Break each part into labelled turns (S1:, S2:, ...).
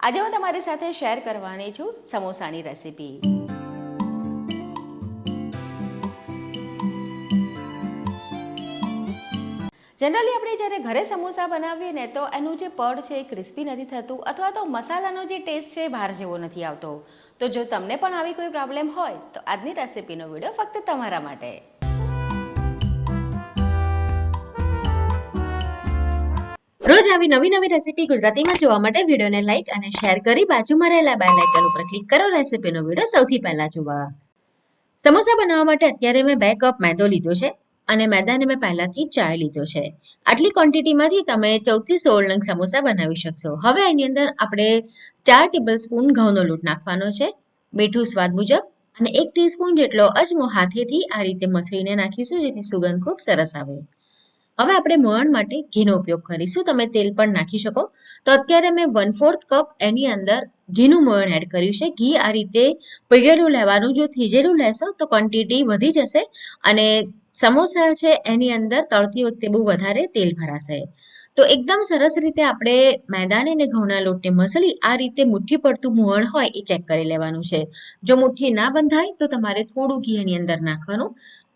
S1: આજે હું તમારી સાથે શેર કરવાની છું સમોસાની રેસીપી જનરલી આપણે જ્યારે ઘરે સમોસા બનાવીએ ને તો એનું જે પડ છે એ ક્રિસ્પી નથી થતું અથવા તો મસાલાનો જે ટેસ્ટ છે બહાર જેવો નથી આવતો. તો જો તમને પણ આવી કોઈ પ્રોબ્લેમ હોય તો આજની રેસીપીનો વીડિયો ફક્ત તમારા માટે.
S2: રોજ આવી નવી નવી રેસીપી ગુજરાતીમાં જોવા માટે વિડીયોને લાઇક અને શેર કરી બાજુમાં રહેલા બેલ આઇકન ઉપર ક્લિક કરો રેસીપીનો વીડિયો સૌથી પહેલા જોવા. સમોસા બનાવવા માટે અત્યારે મેં બે કપ મેદો લીધો છે અને મેદાને મેં પહેલાથી ચાય લીધો છે. આટલી ક્વોન્ટિટીમાંથી તમે ચૌદથી સોળ નંગ સમોસા બનાવી શકશો. હવે એની અંદર આપણે ચાર ટેબલ સ્પૂન ઘઉંનો લોટ નાખવાનો છે, મીઠું સ્વાદ મુજબ અને એક ટીસ્પૂન જેટલો અજમો હાથેથી આ રીતે મસળીને નાખીશું જેથી સુગંધ ખૂબ સરસ આવે. હવે આપણે મોહણ માટે ઘીનો ઉપયોગ કરીશું. તમે તેલ પણ નાખી શકો. તો અત્યારે મેં વન ફોર્થ કપ એની અંદર ઘીનું મોહણ એડ કર્યું છે. ઘી આ રીતે પીગેલું લેવાનું, જો થીજેલું લેશો તો ક્વોન્ટિટી વધી જશે અને સમોસા છે એની અંદર તળતી વખતે બહુ વધારે તેલ ભરાશે. તો એકદમ સરસ રીતે આપણે મેદાને અને ઘઉંના લોટને મસળી આ રીતે મુઠ્ઠી પડતું મોહણ હોય એ ચેક કરી લેવાનું છે. જો મુઠ્ઠી ના બંધાય તો તમારે થોડું ઘી એની અંદર નાખવાનું.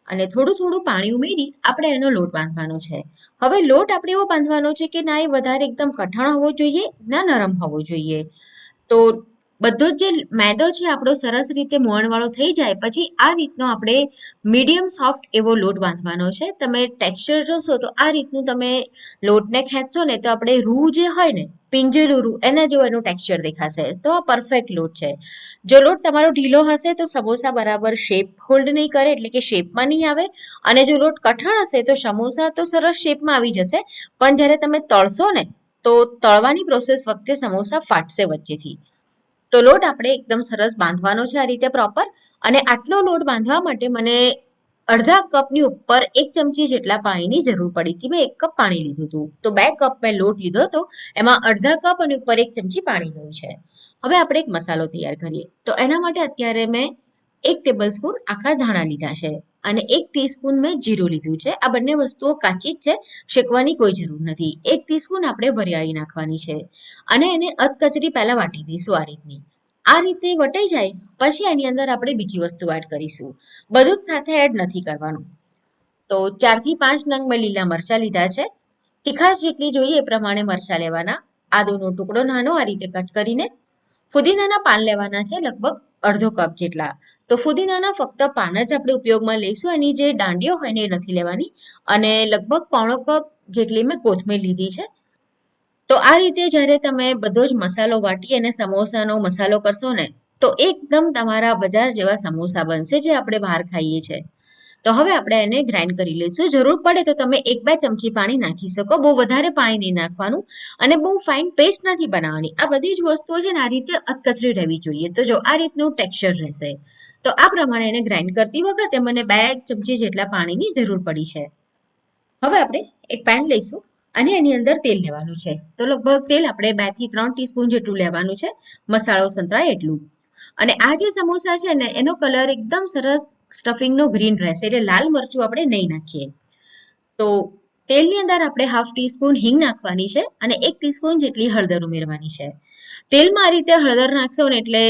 S2: અને થોડું થોડું પાણી ઉમેરી આપણે એનો લોટ બાંધવાનો છે. હવે લોટ આપણે એવો બાંધવાનો છે કે ના એ વધારે એકદમ કઠણ હોવો જોઈએ, ના નરમ હોવો જોઈએ. તો બધો જ મેદો છે આપણો સરસ રીતે મોણવાળો થઈ જાય, પછી આ રીતનો આપણે મીડિયમ સોફ્ટ એવો લોટ બાંધવાનો છે. તમે ટેક્સચર જોશો તો આ રીતનું તમે લોટને ખેંચશો ને તો આપણે રૂ જે હોય ને, પિંજેલું રૂ, એના જેવું એનું ટેક્સચર દેખાશે. તો આ પરફેક્ટ લોટ છે. જો લોટ તમારો ઢીલો હશે તો સમોસા બરાબર શેપ હોલ્ડ નહીં કરે, એટલે કે શેપમાં નહીં આવે. અને જો લોટ કઠણ હશે તો સમોસા તો સરસ શેપમાં આવી જશે. પણ જ્યારે તમે તળશો ને, તો તળવાની પ્રોસેસ વખતે સમોસા ફાટશે વચ્ચેથી. તો લોટ આપણે એકદમ સરસ બાંધવાનો છે આ રીતે પ્રોપર અને આટલો લોટ બાંધવા માટે મને અડધા કપની ઉપર એક ચમચી જેટલા પાણીની જરૂર પડી હતી. મેં એક કપ પાણી લીધું હતું. તો બે કપ મેં લોટ લીધો હતો. એમાં અડધા કપ અને ઉપર એક ચમચી પાણી ગયું છે. હવે આપણે એક મસાલો તૈયાર કરીએ. તો એના માટે અત્યારે મેં એક ટેબલ સ્પૂન આખા ધાણા લીધા છે. અને એક ટીસ્પૂન મેં જીરું લીધું છે. આ બંને વસ્તુઓ કાચી જ છે. શેકવાની કોઈ જરૂર નથી. એક ટીસ્પૂન આપણે વરિયાળી નાખવાની છે. અને એને અધકચરી પહેલા વાટી દઈશું આ રીતની. આ રીતે વટાઈ જાય, પછી એની અંદર આપણે બીજી વસ્તુ એડ કરીશું. બધું જ સાથે એડ નથી કરવાનું. તો ચારથી પાંચ નંગ મેં લીલા મરચાં લીધા છે. તીખાશ જેટલી જોઈએ એ પ્રમાણે મરચાં લેવાના. આદુનો ટુકડો નાનો આ રીતે કટ કરીને. ફુદીનાના પાન લેવાના છે લગભગ અડધો કપ જેટલા. તો ફુદીનાના ફક્ત પાન જ આપણે ઉપયોગમાં લઈશું. એની જે દાંડીઓ હોય ને એ નથી લેવાની. અને લગભગ પોણો કપ જેટલી મેં કોથમીર લીધી છે. તો આ રીતે જ્યારે તમે બધો જ મસાલો વાટી અને સમોસાનો મસાલો કરશો ને, તો એકદમ તમારા બજાર જેવા સમોસા બનશે જે આપણે બહાર ખાઈએ છીએ. તો હવે આપણે એને ગ્રાઇન્ડ કરી લઈશું. જરૂર પડે તો તમે એક બે ચમચી પાણી નાખી શકો. બહુ વધારે પાણી નહીં નાખવાનું અને બહુ ફાઇન પેસ્ટ નથી બનાવવાની. આ બધી જ વસ્તુઓ છે ને આ રીતે અધકચરી રહેવી જોઈએ. તો જો આ રીતનું ટેક્સચર રહેશે, તો આ પ્રમાણે એને ગ્રાઇન્ડ કરતી વખતે મને બે ચમચી જેટલા પાણીની જરૂર પડી છે. હવે આપણે એક પેન લઈશું અને એની અંદર તેલ લેવાનું છે. તો લગભગ તેલ આપણે બેથી ત્રણ ટીસ્પૂન જેટલું લેવાનું છે. મસાલો સંતરાય એટલું. અને આ જે સમોસા છે ને, એનો કલર એકદમ સરસ સ્ટફિંગનો ગ્રીન રહેશે એટલે લાલ મરચું આપણે નહીં નાખીએ. તો તેલની અંદર આપણે હાફ ટીસ્પૂન હિંગ નાખવાની છે અને એક ટીસ્પૂન જેટલી હળદર ઉમેરવાની છે. તેલમાં આ રીતે હળદર નાખશો ને એટલે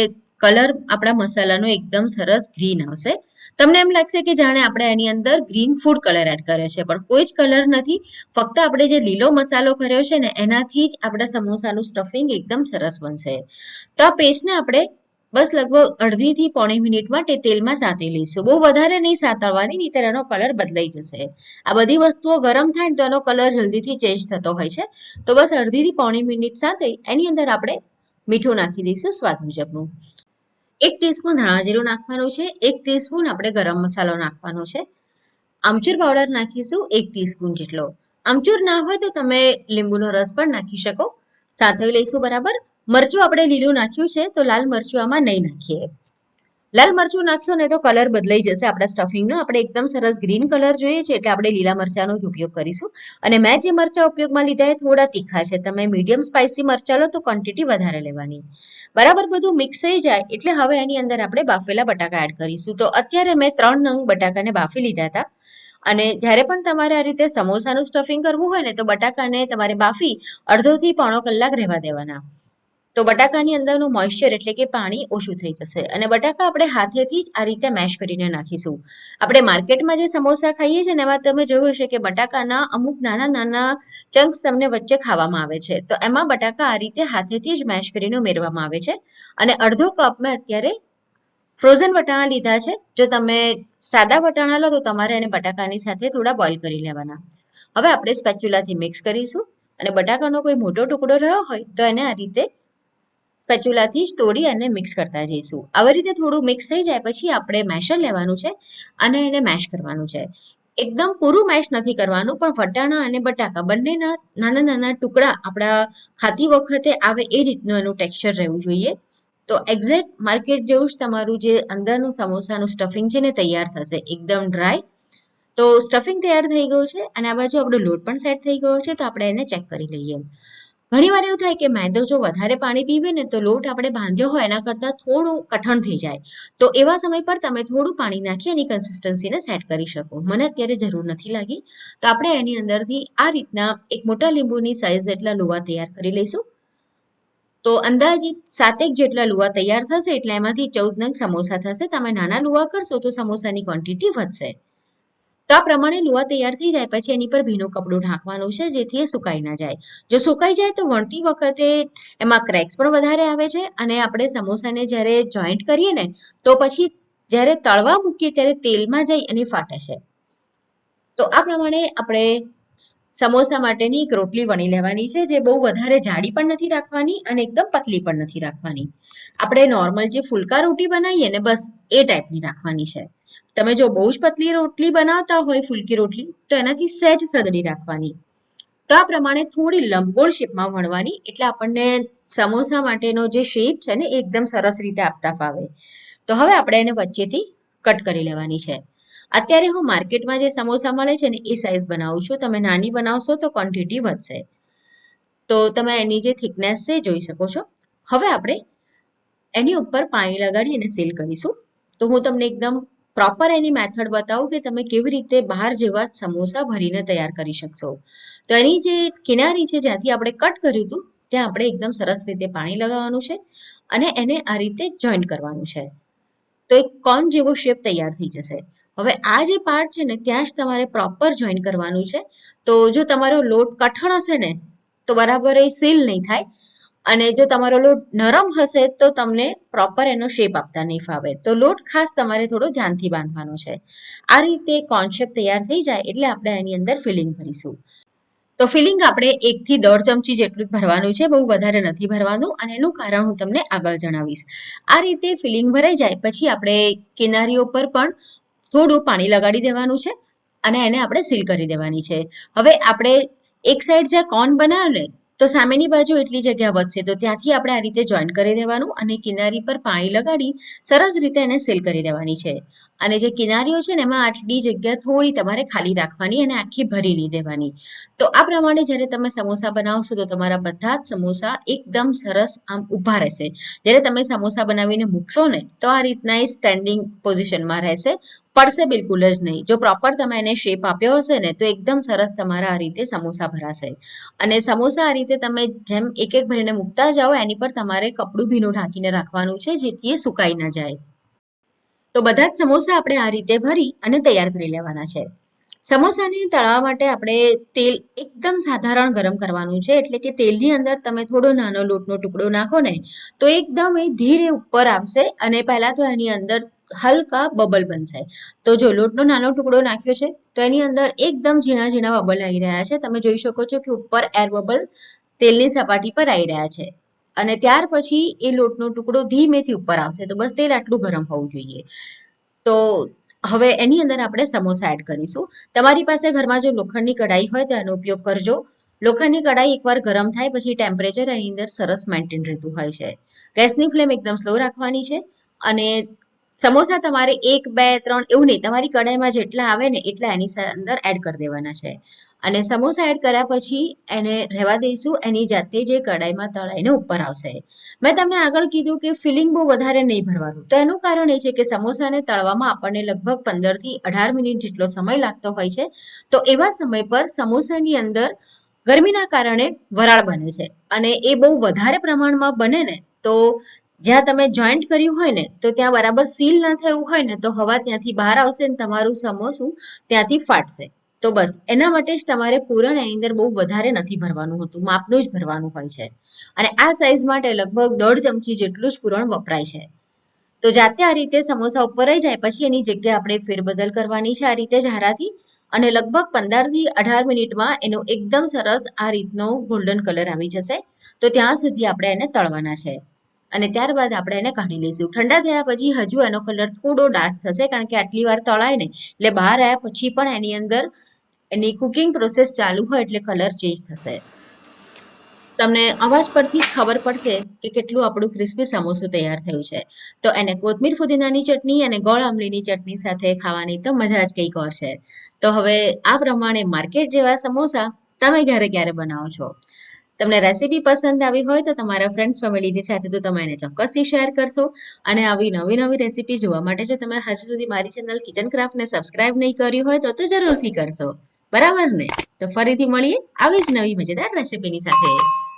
S2: કલર આપણા મસાલાનો એકદમ સરસ ગ્રીન આવશે. તમને એમ લાગશે કે જાણે આપણે એની અંદર ગ્રીન ફૂડ કલર એડ કર્યો છે, પણ કોઈ જ કલર નથી. ફક્ત આપણે જે લીલો મસાલો કર્યો છે ને, એનાથી જ આપણા સમોસાનું સ્ટફિંગ એકદમ સરસ બનશે. તો આ પેસ્ટને આપણે બસ લગભગ અડધીથી પોણી મિનિટ માટે તેલમાં સાંતી લઈશું. બહુ વધારે નહીં સાંતળવાની, નહીં એનો કલર બદલાઈ જશે. આ બધી વસ્તુઓ ગરમ થાય ને તો એનો કલર જલ્દીથી ચેન્જ થતો હોય છે. તો બસ અડધીથી પોણી મિનિટ સાથે એની અંદર આપણે મીઠું નાખી દઈશું સ્વાદ મુજબનું. એક ટીસ્પૂન ધાણા જીરું નાખવાનું છે, એક ટીસ્પૂન આપણે ગરમ મસાલો નાખવાનો છે. આમચૂર પાવડર નાખીશું એક ટીસ્પૂન જેટલો. આમચૂર ના હોય તો તમે લીંબુનો રસ પણ નાખી શકો. સાથે લઈશું બરાબર મરચું આપણે લીલું નાખ્યું છે, તો લાલ મરચું આમાં નહીં નાખીએ. લાલ મરચું નાખશો ને તો કલર બદલાઈ જશે આપણા સ્ટફિંગનો આપણે એકદમ સરસ ગ્રીન કલર જોઈએ છે, એટલે આપણે લીલા મરચાંનો જ ઉપયોગ કરીશું. અને મેં જે મરચાં ઉપયોગમાં લીધા એ થોડા તીખા છે. તમે મીડિયમ સ્પાઇસી મરચાં લો તો ક્વોન્ટિટી વધારે લેવાની. બરાબર બધું મિક્સ થઈ જાય, એટલે હવે એની અંદર આપણે બાફેલા બટાકા એડ કરીશું. તો અત્યારે મેં ત્રણ નંગ બટાકાને બાફી લીધા હતા. અને જ્યારે પણ તમારે આ રીતે સમોસાનું સ્ટફિંગ કરવું હોય ને, તો બટાકાને તમારે બાફી અડધોથી પોણો કલાક રહેવા દેવાના. તો બટાકાની અંદરનું મોઇશ્ચર એટલે કે પાણી ઓછું થઈ જશે અને બટાકા આપણે હાથેથી જ આ રીતે મેશ કરીને નાખીશું. આપણે માર્કેટમાં જે સમોસા ખાઈએ છીએ ને એમાં તમે જોયું હશે કે બટાકાના અમુક નાના નાના ચંક્સ તમને વચ્ચે ખાવામાં આવે છે. તો એમાં બટાકા આ રીતે હાથેથી જ મેશ કરીને ઉમેરવામાં આવે છે અને અડધો કપ મેં અત્યારે ફ્રોઝન વટાણા લીધા છે. જો તમે સાદા વટાણા લો તો તમારે એને બટાકાની સાથે થોડા બોઇલ કરી લેવાના. હવે આપણે સ્પેચ્યુલાથી મિક્સ કરીશું અને બટાકાનો કોઈ મોટો ટુકડો રહ્યો હોય તો એને આ રીતે સ્પેચ્યુલાથી જ તોડી અને મિક્સ કરતા જઈશું. આવી રીતે થોડું મિક્સ થઈ જાય પછી આપણે મેશર લેવાનું છે અને એને મેશ કરવાનું છે. એકદમ પૂરું મેશ નથી કરવાનું, પણ વટાણા અને બટાકા બંનેના નાના નાના ટુકડા આપણા ખાતી વખતે આવે એ રીતનું એનું ટેક્સચર રહેવું જોઈએ. તો એક્ઝેક્ટ માર્કેટ જેવું જ તમારું જે અંદરનું સમોસાનું સ્ટફિંગ છે ને તૈયાર થશે, એકદમ ડ્રાય તો સ્ટફિંગ તૈયાર થઈ ગયું છે અને આ બાજુ આપણો લોટ પણ સેટ થઈ ગયો છે, તો આપણે એને ચેક કરી લઈએ. ઘણી વાર એવું થાય કે મેંદો જો વધારે પાણી પીવે ને તો લોટ આપણે બાંધ્યો હોય એના કરતાં થોડું કઠણ થઈ જાય. તો એવા સમય પર તમે થોડું પાણી નાખી એની કન્સિસ્ટન્સીને સેટ કરી શકો. મને અત્યારે જરૂર નથી લાગી. તો આપણે એની અંદરથી આ રીતના એક મોટા લીંબુની સાઇઝ જેટલા લુવા તૈયાર કરી લઈશું. તો અંદાજિત સાતેક જેટલા લુવા તૈયાર થશે એટલે એમાંથી ચૌદ નંગ સમોસા થશે. તમે નાના લુવા કરશો તો સમોસાની ક્વોન્ટિટી વધશે. તો આ પ્રમાણે લુવા તૈયાર થઈ જાય. પછી એની પર ભીનું કપડું ઢાંકવાનું છે, જેથી એ સુકાઈ ના જાય. જો સુકાઈ જાય તો વણતી વખતે એમાં ક્રેક્સ પણ વધારે આવે છે અને આપણે સમોસાને જ્યારે જોઈન્ટ કરીએ ને, તો પછી જ્યારે તળવા મૂકીએ ત્યારે તેલમાં જઈ અને ફાટે છે તો આ પ્રમાણે આપણે સમોસા માટેની એક રોટલી વણી લેવાની છે, જે બહુ વધારે જાડી પણ નથી રાખવાની અને એકદમ પતલી પણ નથી રાખવાની. આપણે નોર્મલ જે ફુલકા રોટી બનાવીએ ને, બસ એ ટાઈપની રાખવાની છે. તમે જો બહુ જ પતલી રોટલી બનાવતા હોય, ફૂલકી રોટલી, તો એનાથી સહેજ સદડી રાખવાની. તો આ પ્રમાણે થોડી લંબગોળ શેપમાં વણવાની, એટલે આપણને સમોસા માટેનો જે શેપ છે ને એકદમ સરસ રીતે આપતા ફાવે. તો હવે આપણે એને વચ્ચેથી કટ કરી લેવાની છે. અત્યારે હું માર્કેટમાં જે સમોસા મળે છે ને, એ સાઇઝ બનાવું છું. તમે નાની બનાવશો તો ક્વોન્ટિટી વધશે. તો તમે એની જે થિકનેસ છે, જોઈ શકો છો. હવે આપણે એની ઉપર પાણી લગાડી અને સીલ કરીશું. તો હું તમને એકદમ પ્રોપર એની મેથડ બતાવું કે તમે કેવી રીતે બહાર જેવા સમોસા ભરીને તૈયાર કરી શકશો. તો એની જે કિનારી છે, જ્યાંથી આપણે કટ કર્યું હતું, ત્યાં આપણે એકદમ સરસ રીતે પાણી લગાવવાનું છે અને એને આ રીતે જોઈન્ટ કરવાનું છે. તો એક કોન જેવો શેપ તૈયાર થઈ જશે. હવે આ જે પાર્ટ છે ને, ત્યાં જ તમારે પ્રોપર જોઈન કરવાનું છે. તો જો તમારો લોટ કઠણ હશે ને, તો બરાબર એ સીલ નહીં થાય. અને જો તમારો લોટ નરમ હશે તો તમને પ્રોપર એનો શેપ આપતા નહીં ફાવે. તો લોટ ખાસ તમારે થોડો ધ્યાનથી બાંધવાનો છે. આ રીતે કોન્સેપ્ટ તૈયાર થઈ જાય એટલે આપણે એની અંદર ફિલિંગ ભરીશું. તો ફિલિંગ આપણે એકથી દોઢ ચમચી જેટલું ભરવાનું છે, બહુ વધારે નથી ભરવાનું અને એનું કારણ હું તમને આગળ જણાવીશ. આ રીતે ફિલિંગ ભરાઈ જાય પછી આપણે કિનારીઓ પર પણ થોડું પાણી લગાડી દેવાનું છે અને એને આપણે સીલ કરી દેવાની છે. હવે આપણે એક સાઈડ જ્યાં કોન બનાવ્યો તો સામેની બાજુ એટલી જગ્યા વધશે. તો ત્યાંથી આપણે આ રીતે જોઈન્ટ કરી દેવાનું અને કિનારી પર પાણી લગાડી સરસ રીતે એને સીલ કરી દેવાની છે. અને જે કિનારીઓ છે ને, એમાં આટલી જગ્યા થોડી તમારે ખાલી રાખવાની અને આખી ભરી નહીં દેવાની. તો આ પ્રમાણે જ્યારે તમે સમોસા બનાવશો તો તમારા બધા જ સમોસા એકદમ સરસ આમ ઊભા રહેશે. જ્યારે તમે સમોસા બનાવીને મૂકશો ને, તો આ રીતના એ સ્ટેન્ડિંગ પોઝિશનમાં રહેશે. પડશે બિલકુલ જ નહીં. જો પ્રોપર તમે એને શેપ આપ્યો હશે ને, તો એકદમ સરસ તમારા આ રીતે સમોસા ભરાશે. અને સમોસા આ રીતે તમે જેમ એક એક ભરીને મૂકતા જાઓ, એની પર તમારે કપડું ભીનું ઢાંકીને રાખવાનું છે, જેથી એ સુકાઈ ન જાય. તો બધા જ સમોસા આપણે આ રીતે ભરી અને તૈયાર કરી લેવાના છે. સમોસાને તળવા માટે આપણે તેલ એકદમ સાધારણ ગરમ કરવાનું છે, એટલે કે તેલની અંદર તમે થોડો નાનો લોટનો ટુકડો નાખો ને, તો એકદમ એ ધીરે ઉપર આવશે અને પહેલાં તો એની અંદર હલકા બબલ બનશે તો જો લોટનો નાનો ટુકડો નાખ્યો છે, તો એની અંદર એકદમ ઝીણા ઝીણા બબલ આવી રહ્યા છે. તમે જોઈ શકો છો કે ઉપર એર બબલ તેલની સપાટી પર આવી રહ્યા છે. અને ત્યાર પછી એ લોટનો ટુકડો ધીમેથી ઉપર આવશે. તો બસ તેલ આટલું ગરમ હોવું જોઈએ. તો હવે એની અંદર આપણે સમોસા એડ કરીશું. તમારી પાસે ઘરમાં જો લોખંડની કઢાઈ હોય, તો એનો ઉપયોગ કરજો. લોખંડની કઢાઈ એકવાર ગરમ થાય, પછી ટેમ્પરેચર એની અંદર સરસ મેન્ટેન રહેતું હોય છે. ગેસની ફ્લેમ એકદમ સ્લો રાખવાની છે. અને સમોસા તમારે એક, બે, ત્રણ એવું નહીં. તમારી કઢાઈમાં જેટલા આવે ને એટલા એની અંદર એડ કરી દેવાના છે. અને સમોસા એડ કર્યા પછી એને રહેવા દઈશું. એની જાતે જે કઢાઈમાં તળાઈને ઉપર આવશે. મેં તમને આગળ કીધું કે ફિલિંગ બહુ વધારે નહીં ભરવાનું. તો એનું કારણ એ છે કે સમોસાને તળવામાં આપણને લગભગ પંદરથી અઢાર મિનિટ જેટલો સમય લાગતો હોય છે. તો એવા સમય પર સમોસાની અંદર ગરમીના કારણે વરાળ બને છે. અને એ બહુ વધારે પ્રમાણમાં બને ને તો જ્યાં તમે જોઈન્ટ કર્યું હોય ને, તો ત્યાં બરાબર સીલ ના થયું હોય ને, તો હવા ત્યાંથી બહાર આવશે ને તમારું સમોસું ત્યાંથી ફાટશે. તો બસ, એના માટે જ તમારે પૂરણ એની અંદર બહુ વધારે નથી ભરવાનું હોતું, માપનું જ ભરવાનું હોય છે. અને આ સાઈઝ માટે લગભગ દોઢ ચમચી જેટલું જ પૂરણ વપરાય છે. તો જાતે આ રીતે સમોસા ઉપર રહી જાય, પછી એની જગ્યાએ આપણે ફેરબદલ કરવાની છે આ રીતે જ અને લગભગ પંદરથી અઢાર મિનિટમાં એનો એકદમ સરસ આ રીતનો ગોલ્ડન કલર આવી જશે. તો ત્યાં સુધી આપણે એને તળવાના છે. અને ત્યારબાદ આપણે એને કાઢી લઈશું. ઠંડા થયા પછી હજુ એનો કલર થોડો ડાર્ક થશે કારણ કે આટલી વાર તળાય ને, એટલે બહાર આવ્યા પછી પણ એની અંદર એની કુકિંગ પ્રોસેસ ચાલુ હોય એટલે કલર ચેન્જ થશે. તમને અવાજ પરથી જ ખબર પડશે કે કેટલું આપણું ક્રિસ્પી સમોસું તૈયાર થયું છે. તો એને કોથમીર ફુદીનાની ચટણી અને ગોળ આંબલીની ચટણી સાથે ખાવાની તો મજા જ કંઈક ઓર છે. તો હવે આ પ્રમાણે માર્કેટ જેવા સમોસા તમે ક્યારે ક્યારે બનાવો છો? તમને રેસીપી પસંદ આવી હોય તો તમારા ફ્રેન્ડ્સ ફેમિલીની સાથે તો તમે એને ચોક્કસથી શેર કરશો. અને આવી નવી નવી રેસીપી જોવા માટે જો તમે હજુ સુધી મારી ચેનલ કિચન ક્રાફ્ટને સબસ્ક્રાઇબ નહીં કર્યું હોય તો તો જરૂરથી કરશો. બરાબર ને? તો ફરીથી મળીએ આવી જ નવી મજેદાર રેસીપીની સાથે.